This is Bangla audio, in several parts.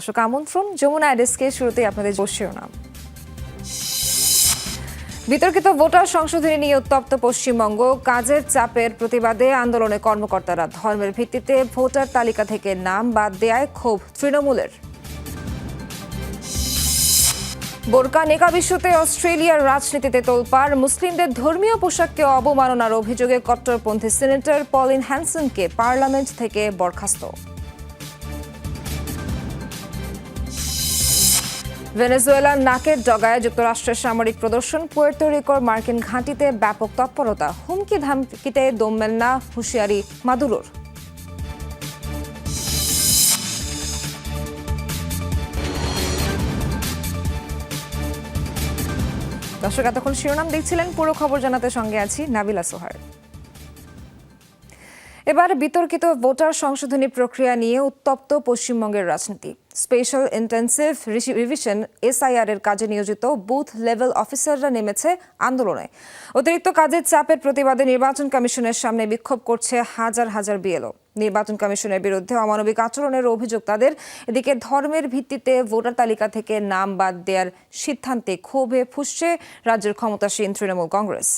দর্শক আমন্ত্রণ, যমুনা ডেস্কে শুরুতে আপনাদের বিতর্কিত ভোটার সংশোধনী নিয়ে উত্তপ্ত পশ্চিমবঙ্গ। কাজের চাপের প্রতিবাদে আন্দোলনে কর্মকর্তারা ধর্মের ভিত্তিতে ভোটার তালিকা থেকে নাম বাদ দেয়ায় ক্ষোভ তৃণমূলের। বোরকা নেকাব ইস্যুতে অস্ট্রেলিয়ার রাজনীতিতে তোলপাড়। মুসলিমদের ধর্মীয় পোশাককে অবমাননার অভিযোগে কট্টরপন্থী সিনেটর পলিন হ্যানসনকে পার্লামেন্ট থেকে বরখাস্ত। ভেনেজুয়েলার নাকের ডগায় যুক্তরাষ্ট্রের সামরিক প্রদর্শন পুয়ের্তো রিকোর মার্কিন ঘাঁটিতে ব্যাপক তৎপরতা। হুমকি ধামকিতে দমবেন না হুঁশিয়ারি মাদুরোর। দর্শক, এতক্ষণ শিরোনাম দেখছিলেন। পুরো খবর জানাতে সঙ্গে আছি নাবিলা সোহার এবার বিতর্কিত ভোটার সংশোধনী প্রক্রিয়া নিয়ে উত্তপ্ত পশ্চিমবঙ্গের রাজনীতি। স্পেশাল ইন্টেন্সিভ রিভিশন এসআইআর এর কাজে নিয়োজিত বুথ লেভেল অফিসাররা নেমেছে আন্দোলনে। অতিরিক্ত কাজের চাপের প্রতিবাদে নির্বাচন কমিশনের সামনে বিক্ষোভ করছে হাজার হাজার বিএলও। নির্বাচন কমিশনের বিরুদ্ধে অমানবিক আচরণের অভিযোগ তাদের। এদিকে ধর্মের ভিত্তিতে ভোটার তালিকা থেকে নাম বাদ দেওয়ার সিদ্ধান্তে ক্ষোভে ফুসছে রাজ্যের ক্ষমতাসীন তৃণমূল কংগ্রেস।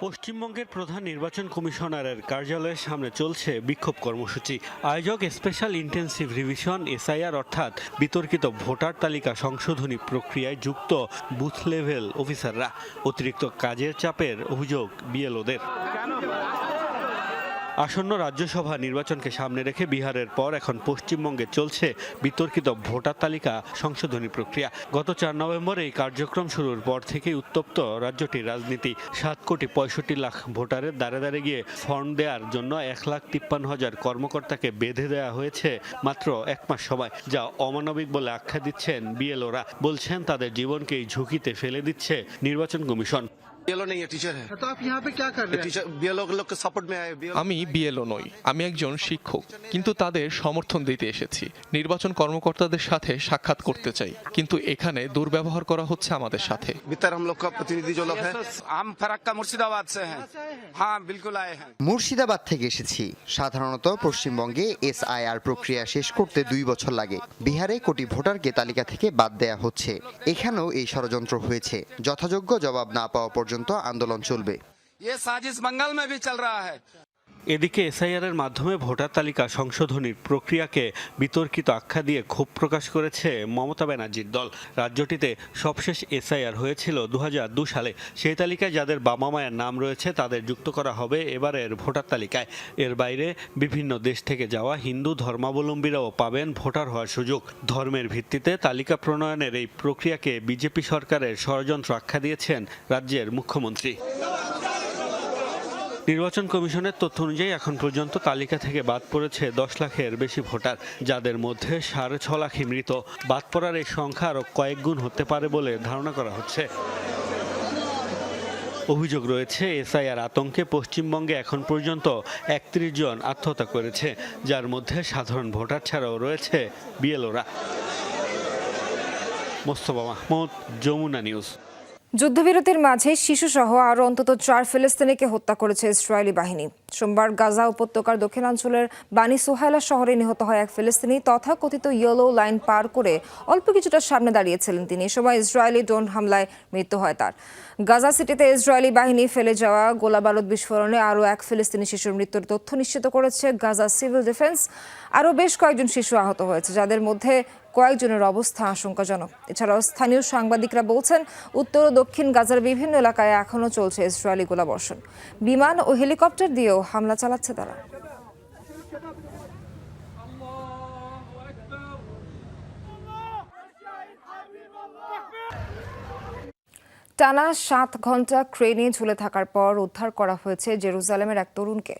পশ্চিমবঙ্গের প্রধান নির্বাচন কমিশনারের কার্যালয়ের সামনে চলছে বিক্ষোভ কর্মসূচি। আয়োজক স্পেশাল ইন্টেন্সিভ রিভিশন, এসআইআর অর্থাৎ বিতর্কিত ভোটার তালিকা সংশোধনী প্রক্রিয়ায় যুক্ত বুথ লেভেল অফিসাররা। অতিরিক্ত কাজের চাপের অভিযোগ বিএলওদের। আসন্ন রাজ্যসভা নির্বাচনকে সামনে রেখে বিহারের পর এখন পশ্চিমবঙ্গে চলছে বিতর্কিত ভোটার তালিকা সংশোধনী প্রক্রিয়া। গত চার নভেম্বর এই কার্যক্রম শুরুর পর থেকেই উত্তপ্ত রাজ্যটির রাজনীতি। সাত কোটি পঁয়ষট্টি লাখ ভোটারের দ্বারে দ্বারে গিয়ে ফর্ম দেওয়ার জন্য এক লাখ তিপ্পান্ন হাজার কর্মকর্তাকে বেঁধে দেওয়া হয়েছে মাত্র এক মাস সময়, যা অমানবিক বলে আখ্যা দিচ্ছেন বিএলওরা। বলছেন, তাদের জীবনকেই ঝুঁকিতে ফেলে দিচ্ছে নির্বাচন কমিশন। बीएलओ नहीं है टीचर है तो आप यहाँ पे क्या कर रहे हैं टीचर बीएलओ के लोग के सपोर्ट में आए BLO আমি বিএলও নই আমি একজন শিক্ষক কিন্তু তাদের সমর্থন দিতে এসেছি নির্বাচন কর্মকর্তাদের সাথে সাক্ষাৎ করতে চাই কিন্তু এখানে দুর্ব্যবহার করা হচ্ছে আমাদের সাথে भीतर हम लोग का प्रतिनिधि जो लोग हैं हम फरक्का मुर्शिदाबाद से हैं हाँ बिल्कुल आए हैं মুর্শিদাবাদ থেকে এসেছি সাধারণত পশ্চিমবঙ্গে এসআইআর প্রক্রিয়া শেষ করতে দুই বছর লাগে বিহারে কোটি ভোটারকে তালিকা থেকে বাদ দেয়া হচ্ছে এখানেও এই ষড়যন্ত্র হয়েছে যথাযোগ্য জবাব না পাওয়া পর্যন্ত আন্দোলন চলবে ये साजिश बंगाल में भी चल रहा है এদিকে এসআইআর এর মাধ্যমে ভোটার তালিকা সংশোধনীর প্রক্রিয়াকে বিতর্কিত আখ্যা দিয়ে ক্ষোভ প্রকাশ করেছে মমতা ব্যানার্জির দল। রাজ্যটিতে সবশেষ এসআইআর হয়েছিল দু সালে। সেই তালিকায় যাদের বাবা মায়ের নাম রয়েছে, তাদের যুক্ত করা হবে এবারের ভোটার তালিকায়। এর বাইরে বিভিন্ন দেশ থেকে যাওয়া হিন্দু ধর্মাবলম্বীরাও পাবেন ভোটার হওয়ার সুযোগ। ধর্মের ভিত্তিতে তালিকা প্রণয়নের এই প্রক্রিয়াকে বিজেপি সরকারের ষড়যন্ত্র আখ্যা দিয়েছেন রাজ্যের মুখ্যমন্ত্রী। নির্বাচন কমিশনের তথ্য অনুযায়ী এখন পর্যন্ত তালিকা থেকে বাদ পড়েছে দশ লাখের বেশি ভোটার, যাদের মধ্যে সাড়ে ছ লাখই মৃত। বাদ পড়ার এই সংখ্যা আরও কয়েক গুণ হতে পারে বলে ধারণা করা হচ্ছে। অভিযোগ রয়েছে, এসআইআর আতঙ্কে পশ্চিমবঙ্গে এখন পর্যন্ত একত্রিশ জন আত্মহত্যা করেছে, যার মধ্যে সাধারণ ভোটার ছাড়াও রয়েছে বিএলওরা। মোস্তফা মাহমুদ, যমুনা নিউজ। যুদ্ধবিরতির মাঝে শিশুসহ আরও অন্তত চার ফিলিস্তিনিকে হত্যা করেছে ইসরায়েলি বাহিনী। সোমবার গাজা উপত্যকার দক্ষিণাঞ্চলের বানি সোহাইলা শহরে নিহত হয় এক ফিলিস্তিনি তথাকথিত ইয়েলো লাইন পার করে অল্প কিছুটা সামনে দাঁড়িয়েছিলেন তিনি। এ সময় ইসরায়েলি ড্রোন হামলায় মৃত্যু হয় তার। গাজা সিটিতে ইসরায়েলি বাহিনী ফেলে যাওয়া গোলাবারুদ বিস্ফোরণে আরও এক ফিলিস্তিনি শিশুর মৃত্যুর তথ্য নিশ্চিত করেছে গাজা সিভিল ডিফেন্স। আরও বেশ কয়েকজন শিশু আহত হয়েছে, যাদের মধ্যে কয়েকজনের অবস্থা আশঙ্কাজনক। এছাড়াও স্থানীয় সাংবাদিকরা বলছেন, উত্তর ও দক্ষিণ গাজার বিভিন্ন এলাকায় এখনও চলছে ইসরায়েলি গোলাবর্ষণ। বিমান ও হেলিকপ্টার দিয়েও হামলা চালাচ্ছে তারা। টানা সাত ঘণ্টা ক্রেনে ঝুলে থাকার পর উদ্ধার করা হয়েছে জেরুজালেমের এক তরুণকে।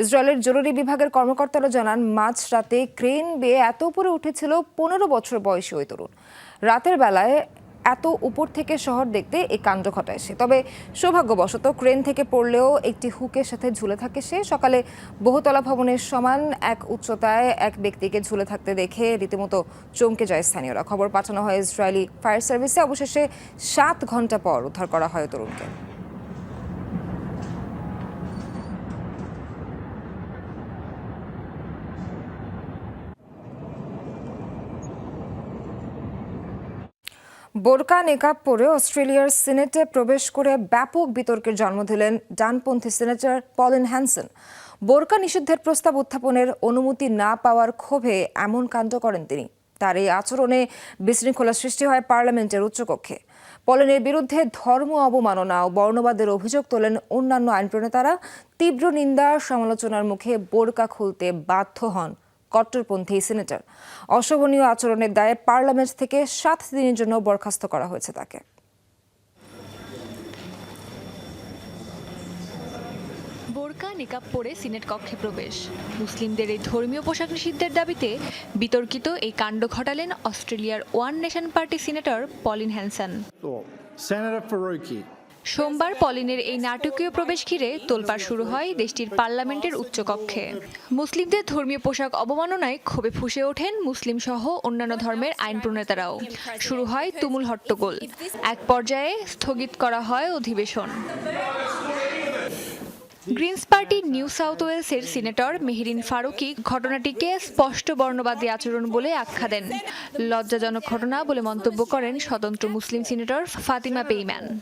ইসরায়েলের জরুরি বিভাগের কর্মকর্তারা জানান মাঝরাতে ক্রেন বেয়ে এত উপরে উঠেছিল পনেরো বছর বয়সী ওই তরুণ। রাতের বেলায় এত উপর থেকে শহর দেখতে এই কাণ্ড ঘটায় সে। তবে সৌভাগ্যবশত ক্রেন থেকে পড়লেও একটি হুকের সাথে ঝুলে থাকে সে। সকালে বহুতলা ভবনের সমান এক উচ্চতায় এক ব্যক্তিকে ঝুলে থাকতে দেখে রীতিমতো চমকে যায় স্থানীয়রা। খবর পাঠানো হয়, ইসরায়েলি ফায়ার সার্ভিসে। অবশেষে সাত ঘণ্টা পর উদ্ধার করা হয় তরুণকে। বোরকা নেকাব পরে অস্ট্রেলিয়ার সিনেটে প্রবেশ করে ব্যাপক বিতর্কের জন্ম দিলেন ডানপন্থী সিনেটর পলিন হ্যানসন। বোরকা নিষিদ্ধের প্রস্তাব উত্থাপনের অনুমতি না পাওয়ার ক্ষোভে এমন কাণ্ড করেন তিনি। তার এই আচরণে বিশৃঙ্খলা সৃষ্টি হয় পার্লামেন্টের উচ্চকক্ষে। পলেনের বিরুদ্ধে ধর্ম অবমাননা ও বর্ণবাদের অভিযোগ তোলেন অন্যান্য আইন প্রণেতারা তীব্র নিন্দা, সমালোচনার মুখে বোরকা খুলতে বাধ্য হন। কট্টরপন্থী সিনেটর। অশোভনীয় আচরণের দায়ে পার্লামেন্ট থেকে সাত দিনের জন্য বরখাস্ত করা হয়েছে তাকে। বোরকা নিকাব পরে সিনেট কক্ষে প্রবেশ। মুসলিমদের এই ধর্মীয় পোশাক নিষিদ্ধের দাবিতে বিতর্কিত এই কাণ্ড ঘটালেন অস্ট্রেলিয়ার One Nation party senator Pauline Hanson. সোমবার পলিনের এই নাটকীয় প্রবেশ ঘিরে তোলপাড় শুরু হয় দেশটির পার্লামেন্টের উচ্চকক্ষে। মুসলিমদের ধর্মীয় পোশাক অবমাননায় ক্ষোভে ফুসে ওঠেন মুসলিম সহ অন্যান্য ধর্মের আইন প্রণেতারাও। শুরু হয় তুমুল হট্টগোল। এক পর্যায়ে স্থগিত করা হয় অধিবেশন। গ্রিনস পার্টি নিউ সাউথ ওয়েলসের সিনেটর মেহরিন ফারুকি ঘটনাটিকে স্পষ্ট বর্ণবাদী আচরণ বলে আখ্যা দেন। লজ্জাজনক ঘটনা বলে মন্তব্য করেন স্বতন্ত্র মুসলিম সিনেটর ফাতিমা পেইম্যান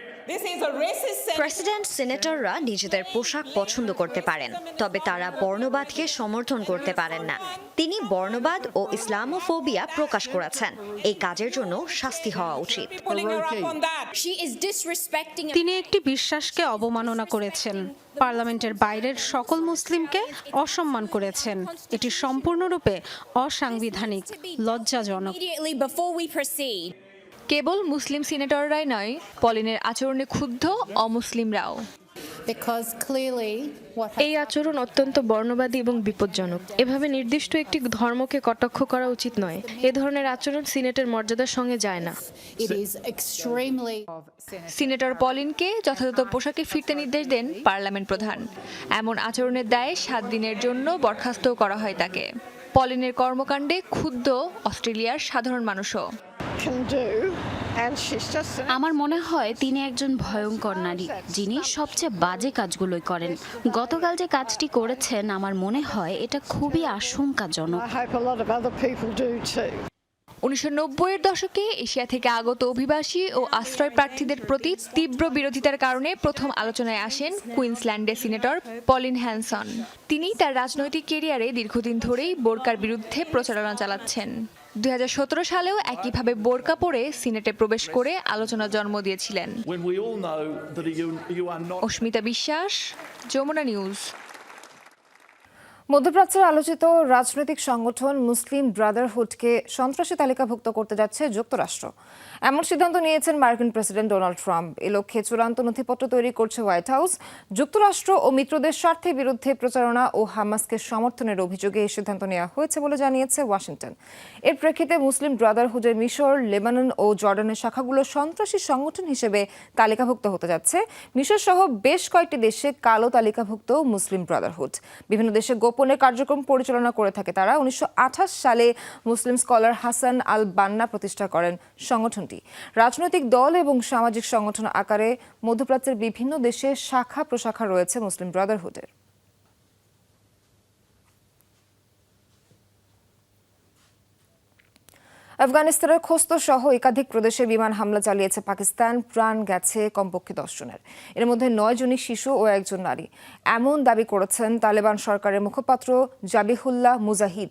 প্রেসিডেন্ট সিনেটররা নিজেদের পোশাক পছন্দ করতে পারেন তবে তারা বর্ণবাদকে সমর্থন করতে পারেন না। তিনি বর্ণবাদ ও ইসলামোফোবিয়া প্রকাশ করেছেন। এই কাজের জন্য শাস্তি হওয়া উচিত। তিনি একটি বিশ্বাসকে অবমাননা করেছেন। পার্লামেন্টের বাইরের সকল মুসলিমকে অসম্মান করেছেন। এটি সম্পূর্ণরূপে অসাংবিধানিক লজ্জাজনক। কেবল মুসলিম সিনেটররাই নয় পলিনের আচরণে ক্ষুব্ধ অমুসলিমরাও। এই আচরণ অত্যন্ত বর্ণবাদী এবং বিপজ্জনক। এভাবে নির্দিষ্ট একটি ধর্মকে কটাক্ষ করা উচিত নয়। এ ধরনের আচরণ সিনেটের মর্যাদার সঙ্গে যায় না। সিনেটর পলিনকে যথাযথ পোশাকে ফিরতে নির্দেশ দেন পার্লামেন্ট প্রধান। এমন আচরণের দায়ে সাত দিনের জন্য বরখাস্ত করা হয় তাকে। পলিনের কর্মকাণ্ডে ক্ষুব্ধ অস্ট্রেলিয়ার সাধারণ মানুষও। আমার মনে হয় তিনি একজন ভয়ঙ্কর নারী যিনি সবচেয়ে বাজে কাজগুলোই করেন। গতকাল যে কাজটি করেছেন আমার মনে হয় এটা খুবই আশঙ্কাজনক। উনিশশো নব্বইয়ের দশকে এশিয়া থেকে আগত অভিবাসী ও আশ্রয় প্রার্থীদের প্রতি তীব্র বিরোধিতার কারণে প্রথম আলোচনায় আসেন কুইন্সল্যান্ডের সিনেটর পলিন হ্যানসন। তিনি তার রাজনৈতিক কেরিয়ারে দীর্ঘদিন ধরেই বোরকার বিরুদ্ধে প্রচারণা চালাচ্ছেন। দুই হাজার সতেরো সালেও একইভাবে বোরকা পরে সিনেটে প্রবেশ করে আলোচনা জন্ম দিয়েছিলেন। অস্মিতা বিশ্বাস যমুনা নিউজ। মধ্যপ্রাচ্যের আলোচিত রাজনৈতিক সংগঠন মুসলিম ব্রাদারহুডকে সন্ত্রাসী তালিকাভুক্ত করতে যাচ্ছে যুক্তরাষ্ট্র। এমন সিদ্ধান্ত নিয়েছেন মার্কিন প্রেসিডেন্ট ডোনাল্ড ট্রাম্প। এ লক্ষ্যে চূড়ান্ত নথিপত্র তৈরি করছে হোয়াইট হাউস। যুক্তরাষ্ট্র ও মিত্রদের স্বার্থের বিরুদ্ধে প্রচারণা ও হামাসকে সমর্থনের অভিযোগে এই সিদ্ধান্ত নেওয়া হয়েছে বলে জানিয়েছে ওয়াশিংটন। এর প্রেক্ষিতে মুসলিম ব্রাদারহুডের মিশর, লেবানন ও জর্ডানের শাখাগুলো সন্ত্রাসী সংগঠন হিসেবে তালিকাভুক্ত হতে যাচ্ছে। মিশর সহ বেশ কয়েকটি দেশে কালো তালিকাভুক্ত মুসলিম ব্রাদারহুড। বিভিন্ন দেশে গোপনে কার্যক্রম পরিচালনা করে থাকে। তারা উনিশশো আঠাশ সালে মুসলিম স্কলার হাসান আল বান্না প্রতিষ্ঠা করেন সংগঠনটি। রাজনৈতিক দল এবং সামাজিক সংগঠন আকারে মধ্যপ্রাচ্যের বিভিন্ন দেশে শাখা প্রশাখা রয়েছে মুসলিম ব্রাদারহুডের। আফগানিস্তানের খোস্ত সহ একাধিক প্রদেশে বিমান হামলা চালিয়েছে পাকিস্তান, প্রাণ গেছে কমপক্ষে দশজনের এর মধ্যে নয় জনই শিশু ও একজন নারী। এমন দাবি করেছেন তালেবান সরকারের মুখপাত্র জাবিহুল্লাহ মুজাহিদ।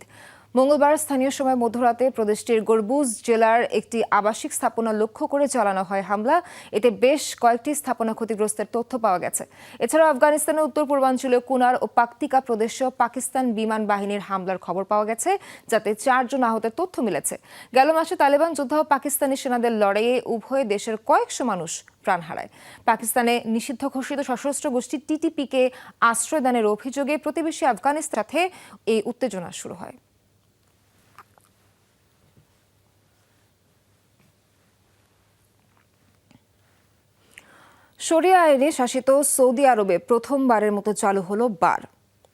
মঙ্গলবার স্থানীয় সময় মধ্যরাতে প্রদেশটির গরবুজ জেলার একটি আবাসিক স্থাপনা লক্ষ্য করে চালানো হয় হামলা। এতে বেশ কয়েকটি স্থাপনা ক্ষতিগ্রস্তের তথ্য পাওয়া গেছে। এছাড়াও আফগানিস্তানের উত্তর পূর্বাঞ্চলীয় কুনার ও পাকতিকা প্রদেশেও পাকিস্তান বিমান বাহিনীর হামলার খবর পাওয়া গেছে, যাতে চারজন আহতের তথ্য মিলেছে। গেল মাসে তালেবান যোদ্ধা ও পাকিস্তানি সেনাদের লড়াইয়ে উভয় দেশের কয়েকশো মানুষ প্রাণ হারায়। পাকিস্তানে নিষিদ্ধ ঘোষিত সশস্ত্র গোষ্ঠী টিটিপিকে আশ্রয় দানের অভিযোগে প্রতিবেশী আফগানিস্তান এই উত্তেজনা শুরু হয়। শরিয়া আইনে শাসিত সৌদি আরবে প্রথমবারের মতো চালু হলো বার।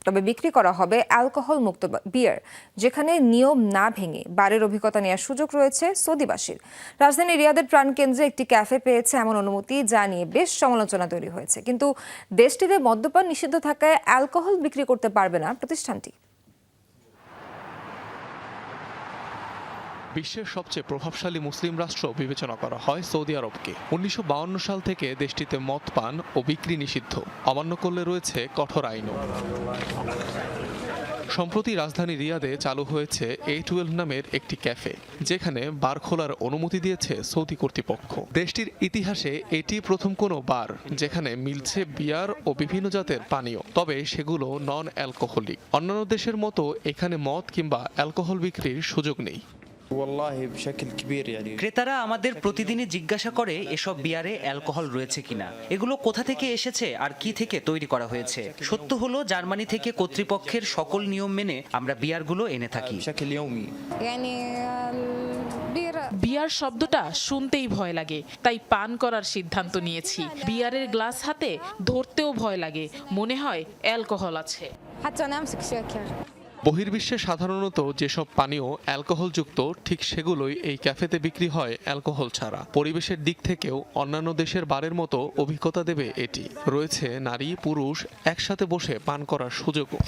তবে বিক্রি করা হবে অ্যালকোহল মুক্ত বিয়ার, যেখানে নিয়ম না ভেঙে বারের অভিজ্ঞতা নেওয়ার সুযোগ রয়েছে সৌদিবাসীর। রাজধানী রিয়াদের প্রাণকেন্দ্রে একটি ক্যাফে পেয়েছে এমন অনুমতি যা নিয়ে বেশ সমালোচনা তৈরি হয়েছে। কিন্তু দেশটিতে মদ্যপান নিষিদ্ধ থাকায় অ্যালকোহল বিক্রি করতে পারবে না প্রতিষ্ঠানটি। বিশ্বের সবচেয়ে প্রভাবশালী মুসলিম রাষ্ট্র বিবেচনা করা হয় সৌদি আরবকে। উনিশশো সাল থেকে দেশটিতে মদ পান ও বিক্রি নিষিদ্ধ। অমান্য করলে রয়েছে কঠোর আইনও। সম্প্রতি রাজধানী রিয়াদে চালু হয়েছে এ টুয়েলভ নামের একটি ক্যাফে, যেখানে বার খোলার অনুমতি দিয়েছে সৌদি কর্তৃপক্ষ। দেশটির ইতিহাসে এটি প্রথম কোনো বার, যেখানে মিলছে বিয়ার ও বিভিন্ন জাতের পানীয়, তবে সেগুলো নন অ্যালকোহলিক অন্যান্য দেশের মতো এখানে মদ কিংবা অ্যালকোহল বিক্রির সুযোগ নেই। ক্রেতারা আমাদের প্রতিদিনই জিজ্ঞাসা করে এসব বিয়ারে অ্যালকোহল রয়েছে কিনা? এগুলো কোথা থেকে এসেছে আর কি থেকে তৈরি করা হয়েছে? সত্য হলো জার্মানি থেকে কর্তৃপক্ষের সকল নিয়ম মেনে আমরা বিয়ারগুলো এনে থাকি। বিয়ার শব্দটা শুনতেই ভয় লাগে তাই পান করার সিদ্ধান্ত নিয়েছি। বিয়ারের গ্লাস হাতে ধরতেও ভয় লাগে মনে হয় অ্যালকোহল আছে। বহির্বিশ্বে সাধারণত যেসব পানীয় অ্যালকোহলযুক্ত, ঠিক সেগুলোই এই ক্যাফেতে বিক্রি হয় অ্যালকোহল ছাড়া। পরিবেশের দিক থেকেও অন্যান্য দেশের বারের মতো অভিজ্ঞতা দেবে এটি। রয়েছে নারী, পুরুষ একসাথে বসে পান করার সুযোগও।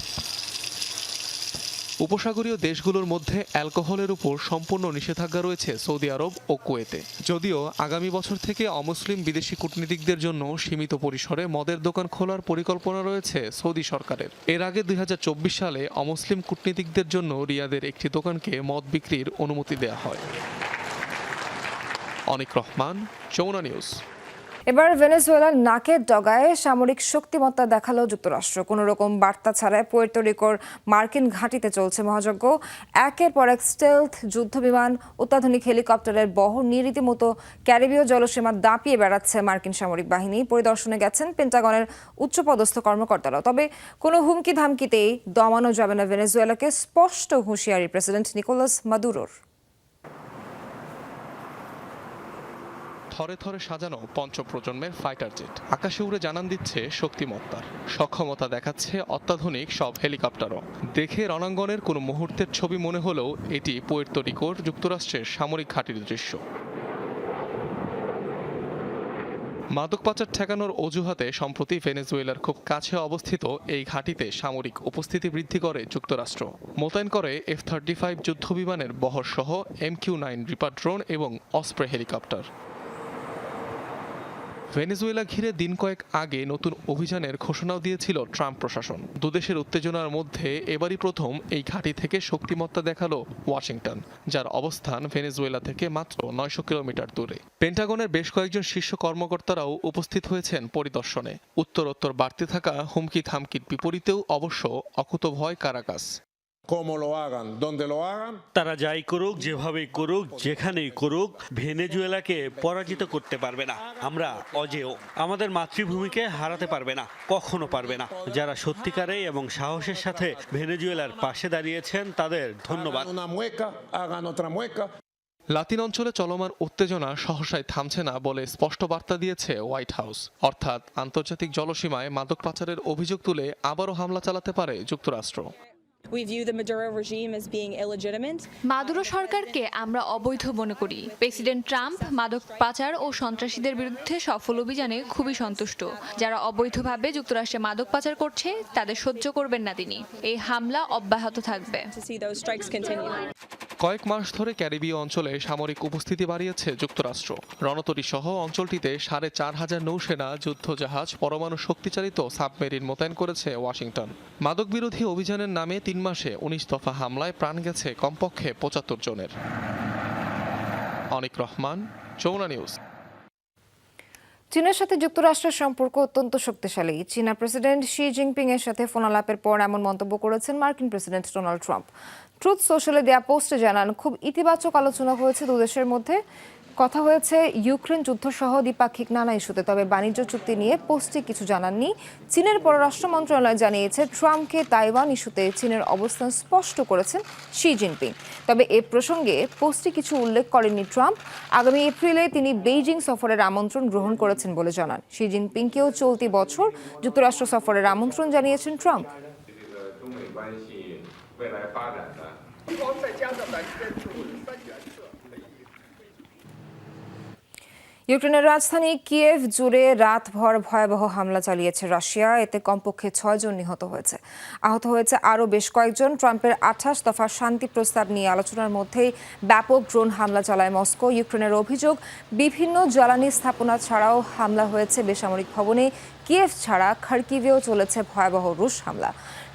উপসাগরীয় দেশগুলোর মধ্যে অ্যালকোহলের উপর সম্পূর্ণ নিষেধাজ্ঞা রয়েছে সৌদি আরব ও কুয়েতে। যদিও আগামী বছর থেকে অমুসলিম বিদেশি কূটনীতিকদের জন্য সীমিত পরিসরে মদের দোকান খোলার পরিকল্পনা রয়েছে সৌদি সরকারের। এর আগে দুই হাজার চব্বিশ সালে অমুসলিম কূটনীতিকদের জন্য রিয়াদের একটি দোকানকে মদ বিক্রির অনুমতি দেওয়া হয়। অনিক রহমান, যমুনা নিউজ। এবার ভেনেজুয়েলার নাকের ডগায় সামরিক শক্তিমত্তা দেখাল যুক্তরাষ্ট্র। কোনো রকম বার্তা ছাড়াই পুয়ের্তো মার্কিন ঘাঁটিতে চলছে মহাযজ্ঞ। একের পর এক স্টেলথ যুদ্ধবিমান, অত্যাধুনিক হেলিকপ্টারের বহর নিয়ে ক্যারিবীয় জলসীমা দাপিয়ে বেড়াচ্ছে মার্কিন সামরিক বাহিনী। পরিদর্শনে গেছেন পেন্টাগনের উচ্চপদস্থ কর্মকর্তারা। তবে কোনো হুমকি ধামকিতেই দমানো যাবে না ভেনেজুয়েলাকে, স্পষ্ট হুঁশিয়ারি প্রেসিডেন্ট নিকোলাস মাদুরোর। থরে থরে সাজানো পঞ্চম প্রজন্মের ফাইটার জেট আকাশে উড়ে জানান দিচ্ছে শক্তিমত্তার সক্ষমতা দেখাচ্ছে অত্যাধুনিক সব হেলিকপ্টারও। দেখে রণাঙ্গনের কোনো মুহূর্তের ছবি মনে হলেও এটি পুয়ের্তো রিকোর যুক্তরাষ্ট্রের সামরিক ঘাঁটির দৃশ্য। মাদক পাচার ঠেকানোর অজুহাতে সম্প্রতি ভেনেজুয়েলার খুব কাছে অবস্থিত এই ঘাঁটিতে সামরিক উপস্থিতি বৃদ্ধি করে যুক্তরাষ্ট্র। মোতায়েন করে এফ থার্টি ফাইভ যুদ্ধবিমানের বহরসহ M Q nine Reaper drone এবং অস্প্রে হেলিকপ্টার ভেনেজুয়েলা ঘিরে দিন কয়েক আগে নতুন অভিযানের ঘোষণাও দিয়েছিল ট্রাম্প প্রশাসন। দুদেশের উত্তেজনার মধ্যে এবারই প্রথম এই ঘাঁটি থেকে শক্তিমত্তা দেখাল ওয়াশিংটন, যার অবস্থান ভেনেজুয়েলা থেকে মাত্র নয়শো কিলোমিটার দূরে। পেন্টাগনের বেশ কয়েকজন শীর্ষ কর্মকর্তারাও উপস্থিত হয়েছেন পরিদর্শনে। উত্তরোত্তর বাড়তে থাকা হুমকি থামকির বিপরীতেও অবশ্য অকুতভয় কারাকাস তারা যাই করুক যেভাবেই করুক যেখানেই করুক ভেনেজুয়েলাকে পরাজিত করতে পারবে না। আমরা অজেয়। আমাদের মাতৃভূমিকে হারাতে পারবে না কখনো পারবে না। যারা সত্যিকারে এবং সাহসের সাথে ভেনেজুয়েলার পাশে দাঁড়িয়েছেন তাদের ধন্যবাদ। লাতিন অঞ্চলে চলমান উত্তেজনা সহসায় থামছে না বলে স্পষ্ট বার্তা দিয়েছে হোয়াইট হাউস। অর্থাৎ আন্তর্জাতিক জলসীমায় মাদক পাচারের অভিযোগ তুলে আবারও হামলা চালাতে পারে যুক্তরাষ্ট্র। মাদুরো সরকারকে আমরা অবৈধ মনে করি। প্রেসিডেন্ট ট্রাম্প মাদক পাচার ও সন্ত্রাসীদের বিরুদ্ধে সফল অভিযানে খুবই সন্তুষ্ট। যারা অবৈধভাবে যুক্তরাষ্ট্রে মাদক পাচার করছে তাদের সহ্য করবেন না তিনি। এই হামলা অব্যাহত থাকবে। কয়েক মাস ধরে ক্যারিবীয় অঞ্চলে সামরিক উপস্থিতি বাড়িয়েছে যুক্তরাষ্ট্র। রণতরী সহ অঞ্চলটিতে সাড়ে চার হাজার নৌসেনা, যুদ্ধজাহাজ, পরমাণু শক্তিচালিত সাবমেরিন মোতায়েন করেছে ওয়াশিংটন। মাদক বিরোধী অভিযানের নামে তিন মাসে উনিশ দফা হামলায় প্রাণ গেছে কমপক্ষে পঁচাত্তর জনের। অনিক রহমান, যমুনা নিউজ। চীনের সাথে যুক্তরাষ্ট্রের সম্পর্ক অত্যন্ত শক্তিশালী। চীনা প্রেসিডেন্ট শি জিনপিং এর সাথে ফোনালাপের পর এমন মন্তব্য করেছেন মার্কিন প্রেসিডেন্ট ডোনাল্ড ট্রাম্প। ট্রুথ সোশ্যালে দেয়া পোস্টে জানান, খুব ইতিবাচক আলোচনা হয়েছে দুদেশের মধ্যে। কথা হয়েছে, ইউক্রেন যুদ্ধ সহ দ্বিপাক্ষিক নানা ইস্যুতে, তবে বাণিজ্য চুক্তি নিয়ে পোস্টে কিছু জানাননি। চীনের পররাষ্ট্র মন্ত্রণালয় জানিয়েছে, ট্রাম্পকে তাইওয়ান ইস্যুতে চীনের অবস্থান স্পষ্ট করেছেন শি জিনপিং তবে এ প্রসঙ্গে পোস্টে কিছু উল্লেখ করেননি ট্রাম্প। আগামী এপ্রিলে তিনি বেইজিং সফরের আমন্ত্রণ গ্রহণ করেছেন বলে জানান। শি জিনপিংকেও চলতি বছর যুক্তরাষ্ট্র সফরের আমন্ত্রণ জানিয়েছেন ট্রাম্প। ইউক্রেনের রাজধানী কিয়েভ জুড়ে রাতভর ভয়াবহ হামলা চালিয়েছে রাশিয়া। এতে কমপক্ষে ছয়জন নিহত হয়েছে। আহত হয়েছে আরও বেশ কয়েকজন। ট্রাম্পের আঠাশ দফা শান্তি প্রস্তাব নিয়ে আলোচনার মধ্যেই ব্যাপক ড্রোন হামলা চালায় মস্কো। ইউক্রেনের অভিযোগ, বিভিন্ন জ্বালানি স্থাপনা ছাড়াও হামলা হয়েছে বেসামরিক ভবনে। কিয়েভ ছাড়া খার্কিভেও চলেছে ভয়াবহ রুশ হামলা।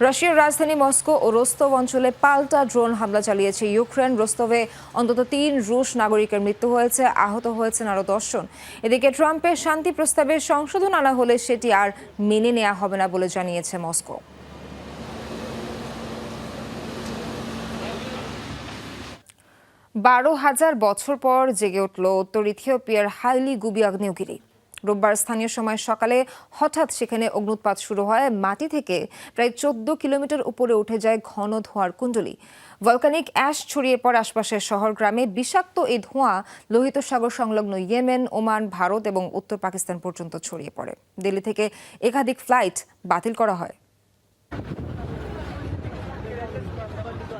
রাশিয়ার রাজধানী মস্কো ও রোস্তভ অঞ্চলে পাল্টা ড্রোন হামলা চালিয়েছে ইউক্রেন। রোস্তভে অন্তত তিন রুশ নাগরিকের মৃত্যু হয়েছে, আহত হয়েছেন আরও দশজন এদিকে ট্রাম্পের শান্তি প্রস্তাবে সংশোধন আনা হলে সেটি আর মেনে নেওয়া হবে না বলে জানিয়েছে মস্কো। বারো হাজার বছর পর জেগে উঠল উত্তর ইথিওপিয়ার হাইলি গুবি আগ্নেয়গিরি রোববার স্থানীয় সময় সকালে হঠাৎ সেখানে অগ্নুৎপাত শুরু হয়। মাটি থেকে প্রায় চোদ্দ কিলোমিটার উপরে উঠে যায় ঘন ধোঁয়ার কুণ্ডলী। ভলকানিক অ্যাশ ছড়িয়ে পড়ে আশপাশের শহর গ্রামে বিষাক্ত এই ধোঁয়া লোহিত সাগর সংলগ্ন ইয়েমেন, ওমান, ভারত এবং উত্তর পাকিস্তান পর্যন্ত ছড়িয়ে পড়ে। দিল্লি থেকে একাধিক ফ্লাইট বাতিল করা হয়।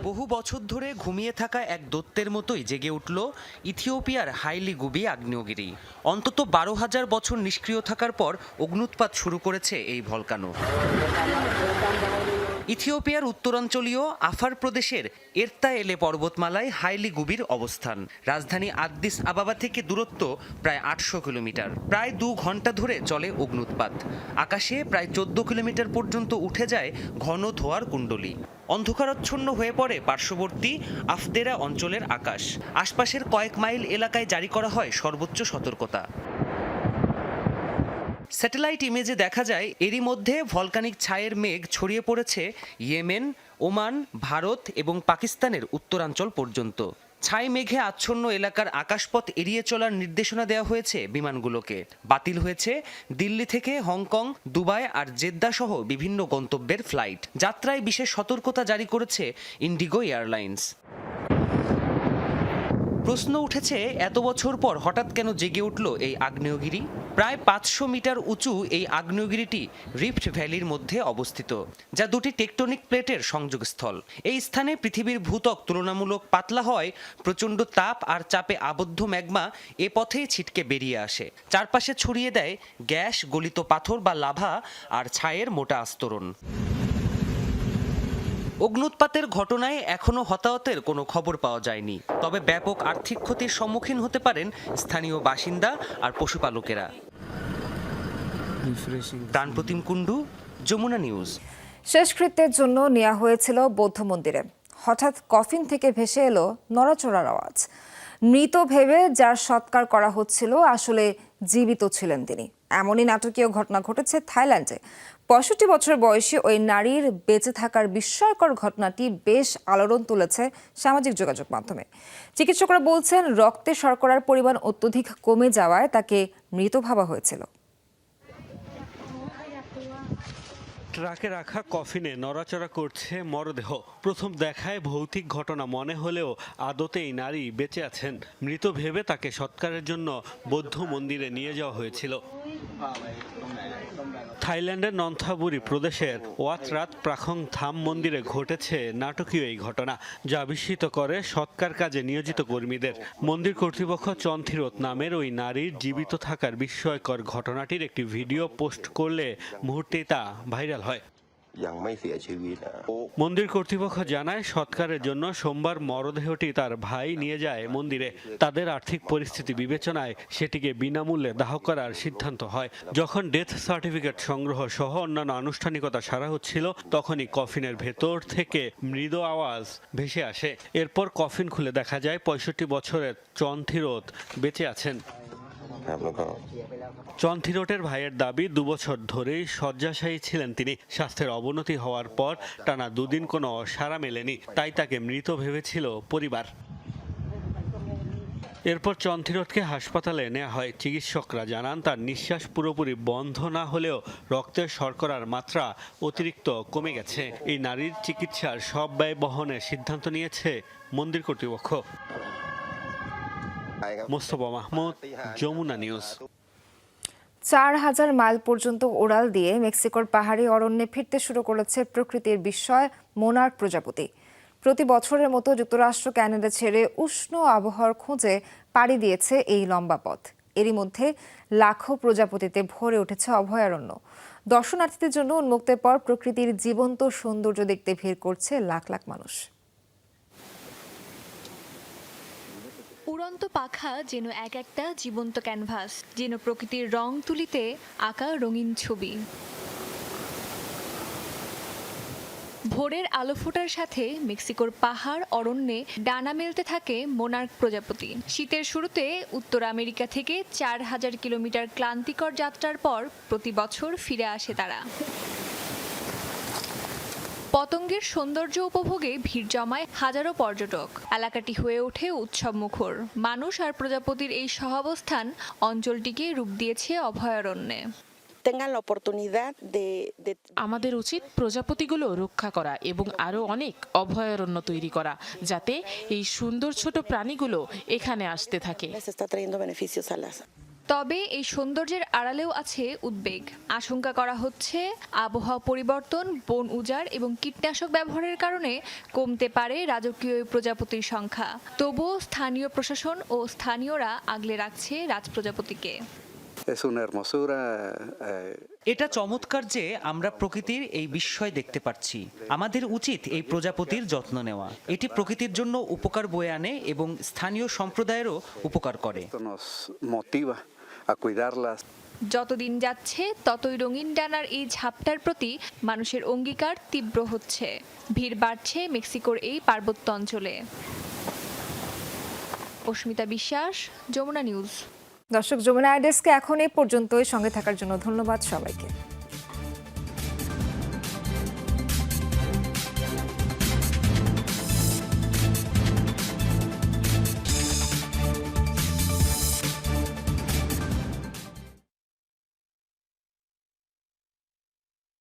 বহু বছর ধরে ঘুমিয়ে থাকা এক দত্তের মতোই জেগে উঠল ইথিওপিয়ার হাইলি গুবি আগ্নেয়গিরি। অন্তত বারো হাজার বছর নিষ্ক্রিয় থাকার পর অগ্নুৎপাত শুরু করেছে এই ভলকানো। ইথিওপিয়ার উত্তরাঞ্চলীয় আফার প্রদেশের এর্তা এলে পর্বতমালায় হাইলি গুবির অবস্থান। রাজধানী আদ্দিস আবাবা থেকে দূরত্ব প্রায় আটশো কিলোমিটার। প্রায় দু ঘণ্টা ধরে চলে অগ্নুৎপাত। আকাশে প্রায় চোদ্দ কিলোমিটার পর্যন্ত উঠে যায় ঘন ধোয়ার কুণ্ডলী। অন্ধকারাচ্ছন্ন হয়ে পড়ে পার্শ্ববর্তী আফদেরা অঞ্চলের আকাশ। আশপাশের কয়েক মাইল এলাকায় জারি করা হয় সর্বোচ্চ সতর্কতা। স্যাটেলাইট ইমেজে দেখা যায়, এরই মধ্যে ভলকানিক ছায়ের মেঘ ছড়িয়ে পড়েছে ইয়েমেন, ওমান, ভারত এবং পাকিস্তানের উত্তরাঞ্চল পর্যন্ত। ছাই মেঘে আচ্ছন্ন এলাকার আকাশপথ এড়িয়ে চলার নির্দেশনা দেওয়া হয়েছে বিমানগুলোকে। বাতিল হয়েছে দিল্লি থেকে হংকং, দুবাই আর জেদ্দা সহ বিভিন্ন গন্তব্যের ফ্লাইট। যাত্রায় বিশেষ সতর্কতা জারি করেছে ইন্ডিগো এয়ারলাইন্স। প্রশ্ন উঠেছে, এত বছর পর হঠাৎ কেন জেগে উঠল এই আগ্নেয়গিরি? প্রায় পাঁচশো মিটার উঁচু এই আগ্নেয়গিরিটি রিফট ভ্যালির মধ্যে অবস্থিত, যা দুটি টেকটনিক প্লেটের সংযোগস্থল। এই স্থানে পৃথিবীর ভূত্বক তুলনামূলক পাতলা হয়, প্রচণ্ড তাপ আর চাপে আবদ্ধ ম্যাগমা এ পথেই ছিটকে বেরিয়ে আসে। চারপাশে ছড়িয়ে দেয় গ্যাস, গলিত পাথর বা লাভা আর ছায়ের মোটা আস্তরণ। অগ্নুৎপাতের ঘটনায় এখনও হতাহতের কোনো খবর পাওয়া যায়নি। তবে ব্যাপক আর্থিক ক্ষতির সম্মুখীন হতে পারেন স্থানীয় বাসিন্দা আর পশুপালকেরা। প্রাণপ্রতিম কুণ্ডু, যমুনা নিউজ। শেষকৃত্যের জন্য নেওয়া হয়েছিল বৌদ্ধ মন্দিরে। হঠাৎ কফিন থেকে ভেসে এলো নড়াচড়ার আওয়াজ। মৃত ভেবে যার সৎকার করা হচ্ছিল, আসলে জীবিত ছিলেন তিনি। এমনই নাটকীয় ঘটনা ঘটেছে থাইল্যান্ডে। পঁয়ষট্টি বছর বয়সী ওই নারীর বেঁচে থাকার বিস্ময়কর ঘটনাটি বেশ আলোড়ন তুলেছে সামাজিক যোগাযোগ মাধ্যমে। চিকিৎসকরা বলছেন, রক্তে শর্করার পরিমাণ অত্যধিক কমে যাওয়ায় তাকে মৃত ভাবা হয়েছিল। ট্রাকে রাখা কফিনে নড়াচড়া করছে মরদেহ। প্রথম দেখায় ভৌতিক ঘটনা, মনে হলেও আদতেই নারী বেঁচে আছেন। মৃত ভেবে তাকে সৎকারের জন্য বৌদ্ধ মন্দিরে নিয়ে যাওয়া হয়েছিল। থাইল্যান্ডের নন্থাবুরি প্রদেশের ওয়াতরাত প্রাখং থাম মন্দিরে ঘটেছে নাটকীয় এই ঘটনা, যা বিস্মিত করে সৎকার কাজে নিয়োজিত কর্মীদের। মন্দির কর্তৃপক্ষ চন্থিরত নামের ওই নারীর জীবিত থাকার বিস্ময়কর ঘটনাটির একটি ভিডিও পোস্ট করলে মুহূর্তেই তা ভাইরাল হয়। মন্দির কর্তৃপক্ষ জানায় সৎকারের জন্য সোমবার মরদেহটি তার ভাই নিয়ে যায় মন্দিরে। তাদের আর্থিক পরিস্থিতি বিবেচনায় সেটিকে বিনামূল্যে দাহ করার সিদ্ধান্ত হয়। যখন ডেথ সার্টিফিকেট সংগ্রহ সহ অন্যান্য আনুষ্ঠানিকতা সারা হচ্ছিল তখনই কফিনের ভেতর থেকে মৃদু আওয়াজ ভেসে আসে। এরপর কফিন খুলে দেখা যায় পঁয়ষট্টি বছরের চন্থিরোত বেঁচে আছেন। চন্থিরোটের ভাইয়ের দাবি দুবছর ধরেই শয্যাশায়ী ছিলেন তিনি। স্বাস্থ্যের অবনতি হওয়ার পর টানা দুদিন কোনো সাড়া মেলেনি। তাই তাকে মৃত ভেবেছিল পরিবার। এরপর চন্থিরথকে হাসপাতালে নেওয়া হয়। চিকিৎসকরা জানান, তার নিঃশ্বাস পুরোপুরি বন্ধ না হলেও রক্তের শর্করার মাত্রা অতিরিক্ত কমে গেছে। এই নারীর চিকিৎসার সব ব্যয় বহনের সিদ্ধান্ত নিয়েছে মন্দির কর্তৃপক্ষ মোস্তফা মাহমুদ, যমুনা নিউজ। চার হাজার মাইল পর্যন্ত ওড়াল দিয়ে মেক্সিকোর পাহাড়ি অরণ্যে ফিরতে শুরু করেছে প্রকৃতির বিস্ময়, মোনার প্রজাপতি। প্রতি বছরের মতো যুক্তরাষ্ট্র ক্যানাডা ছেড়ে উষ্ণ আবহাওয়ার খোঁজে পাড়ি দিয়েছে এই লম্বা পথ। এরই মধ্যে লাখো প্রজাপতিতে ভরে উঠেছে অভয়ারণ্য। দর্শনার্থীদের জন্য উন্মুক্তের পর প্রকৃতির জীবন্ত সৌন্দর্য দেখতে ভিড় করছে লাখ লাখ মানুষ। উড়ন্ত পাখা যেন এক একটা জীবন্ত ক্যানভাস, যেন প্রকৃতির রং তুলিতে আঁকা রঙিন ছবি। ভোরের আলো ফোটার সাথে মেক্সিকোর পাহাড় অরণ্যে ডানা মেলতে থাকে মোনার্ক প্রজাপতি। শীতের শুরুতে উত্তর আমেরিকা থেকে চার হাজার কিলোমিটার ক্লান্তিকর যাত্রার পর প্রতি বছর ফিরে আসে তারা। পতঙ্গের সৌন্দর্য উপভোগে ভিড় জমায় হাজারো পর্যটক। এলাকাটি হয়ে ওঠে উৎসব মুখর। মানুষ আর প্রজাপতির এই সহাবস্থান অঞ্চলটিকে রূপ দিয়েছে অভয়ারণ্যে। আমাদের উচিত প্রজাপতিগুলো রক্ষা করা এবং আরও অনেক অভয়ারণ্য তৈরি করা যাতে এই সুন্দর ছোট প্রাণীগুলো এখানে আসতে থাকে। তবে এই সৌন্দর্যের আড়ালেও আছে উদ্বেগ। আশঙ্কা করা হচ্ছে আবহাওয়া পরিবর্তন বন উজাড় এবং কীটনাশক ব্যবহারের কারণে কমতে পারে রাজকীয় প্রজাপতির সংখ্যা। তবুও স্থানীয় প্রশাসন ও স্থানীয়রা আগলে রাখছে রাজ প্রজাপতিকে। এটা চমৎকার যে আমরা প্রকৃতির এই বিস্ময় দেখতে পাচ্ছি। আমাদের উচিত এই প্রজাপতির যত্ন নেওয়া। এটি প্রকৃতির জন্য উপকার বয়ে আনে এবং স্থানীয় সম্প্রদায়েরও উপকার করে। যতদিন যাচ্ছে ততই রঙিন ডানার এই ঝাপটার প্রতি মানুষের অঙ্গীকার তীব্র হচ্ছে। ভিড় বাড়ছে মেক্সিকোর এই পার্বত্য অঞ্চলে। অস্মিতা বিশ্বাস যমুনা নিউজ। দর্শক যমুনা আইডেস্কে এখন এ পর্যন্তই সঙ্গে থাকার জন্য ধন্যবাদ সবাইকে।